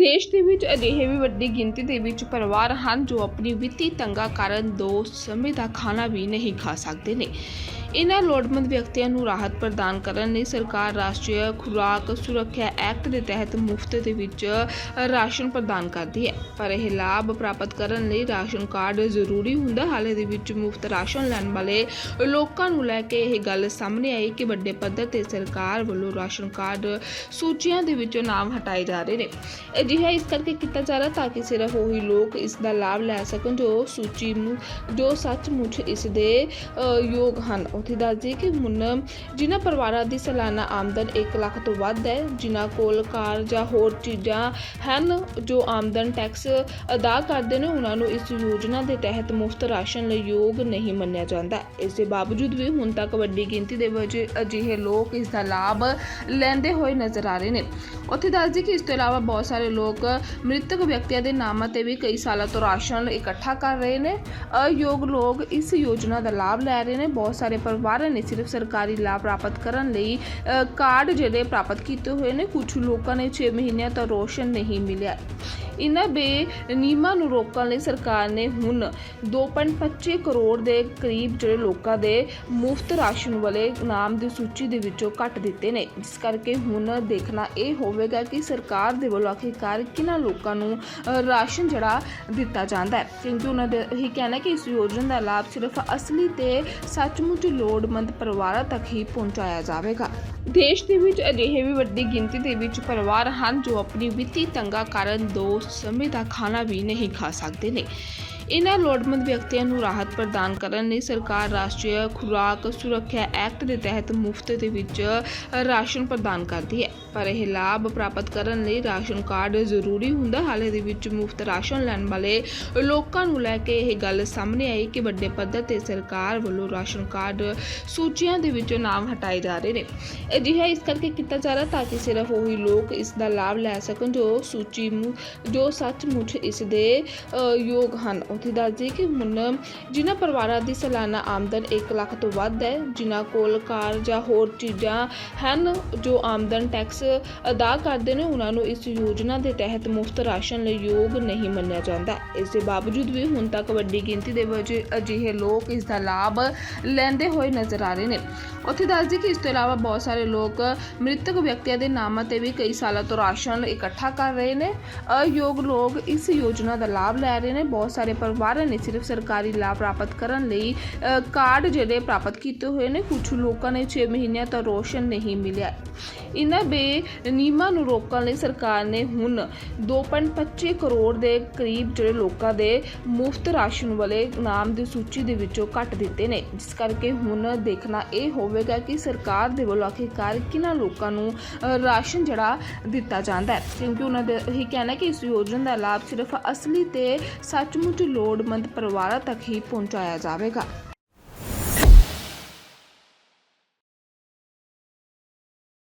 ਦੇਸ਼ ਦੇ ਵਿੱਚ ਅਜਿਹੇ ਵੀ ਵੱਡੀ ਗਿਣਤੀ ਦੇ ਵਿੱਚ ਪਰਿਵਾਰ ਹਨ ਜੋ ਆਪਣੀ ਵਿੱਤੀ ਤੰਗਾ ਕਾਰਨ ਦੋ ਸਮੇਂ ਦਾ ਖਾਣਾ ਵੀ ਨਹੀਂ ਖਾ ਸਕਦੇ ਨੇ। ਇਹਨਾਂ ਲੋੜਵੰਦ ਵਿਅਕਤੀਆਂ ਨੂੰ ਰਾਹਤ ਪ੍ਰਦਾਨ ਕਰਨ ਲਈ ਸਰਕਾਰ ਰਾਸ਼ਟਰੀ ਖੁਰਾਕ ਸੁਰੱਖਿਆ ਐਕਟ ਦੇ ਤਹਿਤ ਮੁਫਤ ਦੇ ਵਿੱਚ ਰਾਸ਼ਨ ਪ੍ਰਦਾਨ ਕਰਦੀ ਹੈ। ਪਰ ਇਹ ਲਾਭ ਪ੍ਰਾਪਤ ਕਰਨ ਲਈ ਰਾਸ਼ਨ ਕਾਰਡ ਜ਼ਰੂਰੀ ਹੁੰਦਾ। ਹਾਲੇ ਦੇ ਵਿੱਚ ਮੁਫਤ ਰਾਸ਼ਨ ਲੈਣ ਵਾਲੇ ਲੋਕਾਂ ਨੂੰ ਲੈ ਕੇ ਇਹ ਗੱਲ ਸਾਹਮਣੇ ਆਈ ਕਿ ਵੱਡੇ ਪੱਧਰ ਤੇ ਸਰਕਾਰ ਵੱਲੋਂ ਰਾਸ਼ਨ ਕਾਰਡ ਸੂਚੀਆਂ ਦੇ ਵਿੱਚੋਂ ਨਾਮ ਹਟਾਏ ਜਾ ਰਹੇ ਨੇ। ਅਜਿਹਾ ਇਸ ਕਰਕੇ ਕੀਤਾ ਜਾ ਰਿਹਾ ਤਾਂ ਕਿ ਸਿਰਫ ਉਹੀ ਲੋਕ ਇਸ ਦਾ ਲਾਭ ਲੈ ਸਕਣ ਜੋ ਸੂਚੀ ਨੂੰ ਜੋ ਸੱਚਮੁੱਚ ਇਸ ਦੇ ਯੋਗ ਹਨ। ਉੱਥੇ ਦੱਸ ਦਈਏ ਕਿ ਹੁਣ ਜਿਨ੍ਹਾਂ ਪਰਿਵਾਰਾਂ ਦੀ ਸਾਲਾਨਾ ਆਮਦਨ 1 ਲੱਖ ਤੋਂ ਵੱਧ ਹੈ, ਜਿਨ੍ਹਾਂ ਕੋਲ ਕਾਰ ਜਾਂ ਹੋਰ ਚੀਜ਼ਾਂ ਹਨ ਜੋ ਆਮਦਨ ਟੈਕਸ ਅਦਾ ਕਰਦੇ ਨੇ, ਉਹਨਾਂ ਨੂੰ ਇਸ ਯੋਜਨਾ ਦੇ ਤਹਿਤ ਮੁਫਤ ਰਾਸ਼ਨ ਲਈ ਯੋਗ ਨਹੀਂ ਮੰਨਿਆ ਜਾਂਦਾ। ਇਸ ਦੇ ਬਾਵਜੂਦ ਵੀ ਹੁਣ ਤੱਕ ਵੱਡੀ ਗਿਣਤੀ ਦੇ ਵਿੱਚ ਅਜਿਹੇ ਲੋਕ ਇਸ ਦਾ ਲਾਭ ਲੈਂਦੇ ਹੋਏ ਨਜ਼ਰ ਆ ਰਹੇ ਨੇ। ਉੱਥੇ ਦੱਸ ਦਈਏ ਕਿ ਇਸ ਤੋਂ ਇਲਾਵਾ ਬਹੁਤ ਸਾਰੇ ਲੋਕ ਮ੍ਰਿਤਕ ਵਿਅਕਤੀਆਂ ਦੇ ਨਾਮਾਂ ਤੇ ਵੀ ਕਈ ਸਾਲਾਂ ਤੋਂ ਰਾਸ਼ਨ ਇਕੱਠਾ ਕਰ ਰਹੇ ਨੇ। ਅਯੋਗ ਲੋਕ ਇਸ ਯੋਜਨਾ ਦਾ ਲਾਭ ਲੈ ਰਹੇ ਨੇ। ਬਹੁਤ ਸਾਰੇ ਪਰਿਵਾਰਾਂ ਨੇ ਸਿਰਫ ਸਰਕਾਰੀ ਲਾਭ ਪ੍ਰਾਪਤ ਕਰਨ ਲਈ ਅ, ਕਾਰਡ ਜਿਹੜੇ ਪ੍ਰਾਪਤ ਕੀਤੇ ਹੋਏ ਨੇ ਕੁਝ ਲੋਕਾਂ ਨੇ 6 ਮਹੀਨਿਆਂ ਤੋਂ ਰੋਸ਼ਨ ਨਹੀਂ ਮਿਲਿਆ। ਇਨ੍ਹਾਂ ਬੇਨੀਮਾਂ ਨੂੰ ਰੋਕਣ ਲਈ ਸਰਕਾਰ ਨੇ ਹੁਣ 2.25 ਕਰੋੜ ਦੇ ਕਰੀਬ ਜਿਹੜੇ ਲੋਕਾਂ ਦੇ ਮੁਫਤ ਰਾਸ਼ਨ ਵਾਲੇ ਨਾਮ ਦੀ ਸੂਚੀ ਦੇ ਵਿੱਚੋਂ ਕੱਟ ਦਿੱਤੇ ਨੇ। ਜਿਸ ਕਰਕੇ ਹੁਣ ਦੇਖਣਾ ਇਹ ਹੋਵੇਗਾ ਕਿ ਸਰਕਾਰ ਦੇ ਵੱਲੋਂ ਆਖਿਰਕਾਰ ਕਿਹਨਾਂ ਲੋਕਾਂ ਨੂੰ ਰਾਸ਼ਨ ਜਿਹੜਾ ਦਿੱਤਾ ਜਾਂਦਾ ਹੈ। ਕਿਉਂਕਿ ਉਹਨਾਂ ਦਾ ਇਹ ਕਹਿਣਾ ਕਿ ਇਸ ਯੋਜਨਾ ਦਾ ਲਾਭ ਸਿਰਫ ਅਸਲੀ ਤੇ ਸੱਚਮੁੱਚ ਲੋੜਮੰਦ ਪਰਿਵਾਰਾਂ ਤੱਕ ਹੀ ਪਹੁੰਚਾਇਆ ਜਾਵੇਗਾ। ਦੇਸ਼ ਦੇ ਵਿੱਚ ਅਜਿਹੇ ਵੀ ਵੱਡੀ ਗਿਣਤੀ ਦੇ ਵਿੱਚ ਪਰਿਵਾਰ ਹਨ ਜੋ ਆਪਣੀ ਵਿੱਤੀ ਤੰਗਾ ਕਾਰਨ ਦੋ ਸਮੇਂ ਦਾ ਖਾਣਾ ਵੀ ਨਹੀਂ ਖਾ ਸਕਦੇ ਨੇ। ਇਹਨਾਂ ਲੋੜਵੰਦ ਵਿਅਕਤੀਆਂ ਨੂੰ ਰਾਹਤ ਪ੍ਰਦਾਨ ਕਰਨ ਲਈ ਸਰਕਾਰ ਰਾਸ਼ਟਰੀ ਖੁਰਾਕ ਸੁਰੱਖਿਆ ਐਕਟ ਦੇ ਤਹਿਤ ਮੁਫਤ ਦੇ ਵਿੱਚ ਰਾਸ਼ਨ ਪ੍ਰਦਾਨ ਕਰਦੀ ਹੈ। ਪਰ ਇਹ ਲਾਭ ਪ੍ਰਾਪਤ ਕਰਨ ਲਈ ਰਾਸ਼ਨ ਕਾਰਡ ਜ਼ਰੂਰੀ ਹੁੰਦਾ ਹਾਲੇ ਦੇ ਵਿੱਚ ਮੁਫਤ ਰਾਸ਼ਨ ਲੈਣ ਵਾਲੇ ਲੋਕਾਂ ਨੂੰ ਲੈ ਕੇ ਇਹ ਗੱਲ ਸਾਹਮਣੇ ਆਈ ਕਿ ਵੱਡੇ ਪੱਧਰ ਤੇ ਸਰਕਾਰ ਵੱਲੋਂ ਰਾਸ਼ਨ ਕਾਰਡ ਸੂਚੀਆਂ ਦੇ ਵਿੱਚੋਂ ਨਾਮ ਹਟਾਏ ਜਾ ਰਹੇ ਨੇ। ਅਜਿਹਾ ਇਸ ਕਰਕੇ ਕੀਤਾ ਜਾ ਰਿਹਾ ਤਾਂ ਕਿ ਸਿਰਫ ਉਹੀ ਲੋਕ ਇਸ ਦਾ ਲਾਭ ਲੈ ਸਕਣ ਜੋ ਸੂਚੀ ਜੋ ਸੱਚਮੁੱਚ ਇਸ ਦੇ ਯੋਗ ਹਨ। ਉੱਥੇ ਦੱਸ ਦਈਏ ਕਿ ਹੁਣ ਜਿਨ੍ਹਾਂ ਪਰਿਵਾਰਾਂ ਦੀ ਸਾਲਾਨਾ ਆਮਦਨ 1 ਲੱਖ ਤੋਂ ਵੱਧ ਹੈ, ਜਿਨ੍ਹਾਂ ਕੋਲ ਕਾਰ ਜਾਂ ਹੋਰ ਚੀਜ਼ਾਂ ਹਨ ਜੋ ਆਮਦਨ ਟੈਕਸ ਅਦਾ ਕਰਦੇ ਨੇ, ਉਹਨਾਂ ਨੂੰ ਇਸ ਯੋਜਨਾ ਦੇ ਤਹਿਤ ਮੁਫਤ ਰਾਸ਼ਨ ਲਈ ਯੋਗ ਨਹੀਂ ਮੰਨਿਆ ਜਾਂਦਾ। ਇਸ ਦੇ ਬਾਵਜੂਦ ਵੀ ਹੁਣ ਤੱਕ ਵੱਡੀ ਗਿਣਤੀ ਦੇ ਵਿੱਚ ਅਜਿਹੇ ਲੋਕ ਇਸ ਦਾ ਲਾਭ ਲੈਂਦੇ ਹੋਏ ਨਜ਼ਰ ਆ ਰਹੇ ਨੇ। ਉੱਥੇ ਦੱਸ ਦਈਏ ਕਿ ਇਸ ਤੋਂ ਇਲਾਵਾ ਬਹੁਤ ਸਾਰੇ ਲੋਕ ਮ੍ਰਿਤਕ ਵਿਅਕਤੀਆਂ ਦੇ ਨਾਮਾਂ ਤੇ ਵੀ ਕਈ ਸਾਲਾਂ ਤੋਂ ਰਾਸ਼ਨ ਇਕੱਠਾ ਕਰ ਰਹੇ ਨੇ। ਅਯੋਗ ਲੋਕ ਇਸ ਯੋਜਨਾ ਦਾ ਲਾਭ ਲੈ ਰਹੇ ਨੇ। ਬਹੁਤ ਸਾਰੇ ਪਰਿਵਾਰਾਂ ਨੇ ਸਿਰਫ ਸਰਕਾਰੀ ਲਾਭ ਪ੍ਰਾਪਤ ਕਰਨ ਲਈ ਕਾਰਡ ਜਿਹੜੇ ਪ੍ਰਾਪਤ ਕੀਤੇ ਹੋਏ ਨੇ ਕੁਝ ਲੋਕਾਂ ਨੇ 6 ਮਹੀਨਿਆਂ ਤੋਂ ਰੋਸ਼ਨ ਨਹੀਂ ਮਿਲਿਆ। ਇਨ੍ਹਾਂ ਬੇਨੀਮਾਂ ਨੂੰ ਰੋਕਣ ਲਈ ਸਰਕਾਰ ਨੇ ਹੁਣ 2.25 ਕਰੋੜ ਦੇ ਕਰੀਬ ਜਿਹੜੇ ਲੋਕਾਂ ਦੇ ਮੁਫਤ ਰਾਸ਼ਨ ਵਾਲੇ ਨਾਮ ਦੀ ਸੂਚੀ ਦੇ ਵਿੱਚੋਂ ਕੱਟ ਦਿੱਤੇ ਨੇ। ਜਿਸ ਕਰਕੇ ਹੁਣ ਦੇਖਣਾ ਇਹ ਹੋਵੇਗਾ ਕਿ ਸਰਕਾਰ ਦੇ ਵੱਲੋਂ ਆਖਿਰਕਾਰ ਕਿਹਨਾਂ ਲੋਕਾਂ ਨੂੰ ਰਾਸ਼ਨ ਜਿਹੜਾ ਦਿੱਤਾ ਜਾਂਦਾ ਹੈ। ਕਿਉਂਕਿ ਉਹਨਾਂ ਦਾ ਇਹ ਕਹਿਣਾ ਕਿ ਇਸ ਯੋਜਨਾ ਦਾ ਲਾਭ ਸਿਰਫ ਅਸਲੀ ਤੇ ਸੱਚਮੁੱਚ ਲੋੜਮੰਦ ਪਰਿਵਾਰਾਂ ਤੱਕ ਹੀ ਪਹੁੰਚਾਇਆ ਜਾਵੇਗਾ।